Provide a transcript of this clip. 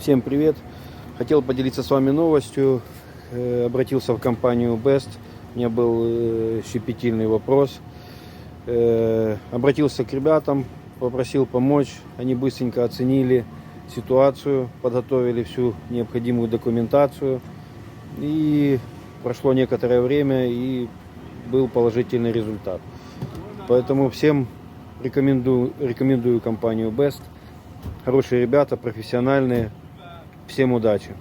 Всем привет! Хотел поделиться с вами новостью. Э, Обратился в компанию Best. У меня был э, щепетильный вопрос. Э, Обратился к ребятам, попросил помочь. Они быстренько оценили ситуацию, подготовили всю необходимую документацию. И прошло некоторое время, и был положительный результат. Поэтому всем рекомендую, рекомендую компанию Best. Хорошие ребята, профессиональные. Всем удачи!